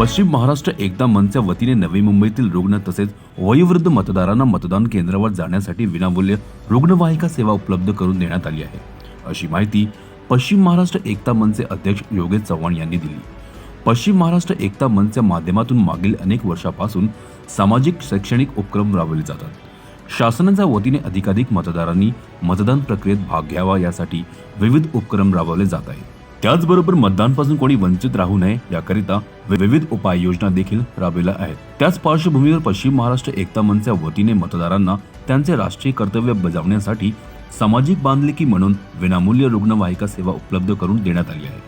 पश्चिम महाराष्ट्र एकता मंचच्या वतीने नवी मुंबईतील रुग्ण तसेच वयोवृद्ध मतदारांना मतदान केंद्रावर जाण्यासाठी विनामूल्य रुग्णवाहिका सेवा उपलब्ध करून देण्यात आली आहे. अशी माहिती पश्चिम महाराष्ट्र एकता मंचचे अध्यक्ष योगेश चव्हाण यांनी दिली. पश्चिम महाराष्ट्र एकता मंचच्या माध्यमातून मागील अनेक वर्षापासून सामाजिक शैक्षणिक उपक्रम राबवले जातात. शासनाच्या वतीने अधिकाधिक मतदारांनी मतदान प्रक्रियेत भाग घ्यावा यासाठी विविध उपक्रम राबवले जात आहेत. त्याचबरोबर मतदानपासून कोणी वंचित राहू नये याकरिता विविध उपाययोजना देखील राबविल्या आहेत. त्याच पार्श्वभूमीवर पश्चिम महाराष्ट्र एकता मंचच्या वतीने मतदारांना त्यांचे राष्ट्रीय कर्तव्य बजावण्यासाठी सामाजिक बांधिलकी म्हणून विनामूल्य रुग्णवाहिका सेवा उपलब्ध करून देण्यात आली आहे.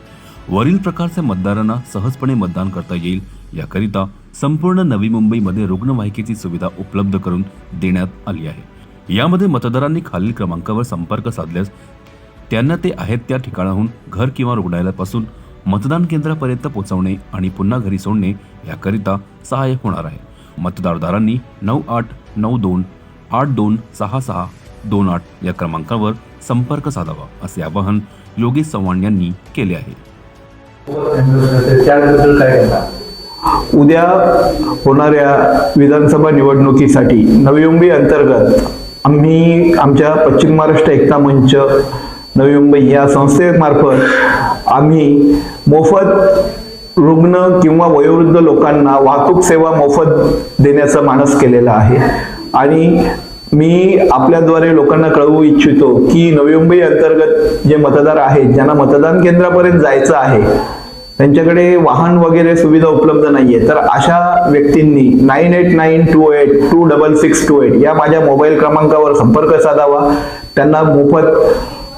वरील प्रकारच्या मतदारांना सहजपणे मतदान करता येईल याकरिता संपूर्ण नवी मुंबईमध्ये रुग्णवाहिकेची सुविधा उपलब्ध करून देण्यात आली आहे. यामध्ये मतदारांनी खालील क्रमांकावर संपर्क साधल्यास त्यांना ते आहेत त्या ठिकाणाहून घर किंवा रुग्णालयापासून मतदान केंद्रापर्यंत पोहोचवणे आणि पुन्हा घरी सोडणे याकरिता सहाय्य होणार आहे. मतदारदारांनी नऊ आठ नऊ दोन आठ दोन सहा सहा दोन आठ या क्रमांकावर संपर्क साधावा असे आवाहन योगेश चव्हाण यांनी केले आहे. उद्या होणाऱ्या विधानसभा निवडणुकीसाठी नवी मुंबई अंतर्गत आम्ही आमच्या पश्चिम महाराष्ट्र एकता मंच नवी मुंबई या संस्थेमार्फत आम्ही मोफत रुग्ण किंवा वयोवृद्ध लोकांना वाहतूक सेवा मोफत देण्याचा मानस केलेला आहे. आणि मी आपल्याद्वारे लोकांना कळवू इच्छितो की नवी मुंबई अंतर्गत जे मतदार आहेत ज्यांना मतदान केंद्रापर्यंत जायचं आहे त्यांच्याकडे वाहन वगैरे सुविधा उपलब्ध नाहीये. तर अशा व्यक्तींनी nine eight nine two eight two double six two eight या माझ्या मोबाईल क्रमांकावर संपर्क साधावा. त्यांना मोफत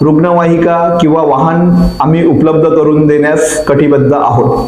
रुग्णवाहिका किंवा वाहन आम्ही उपलब्ध करून देण्यास कटिबद्ध आहोत.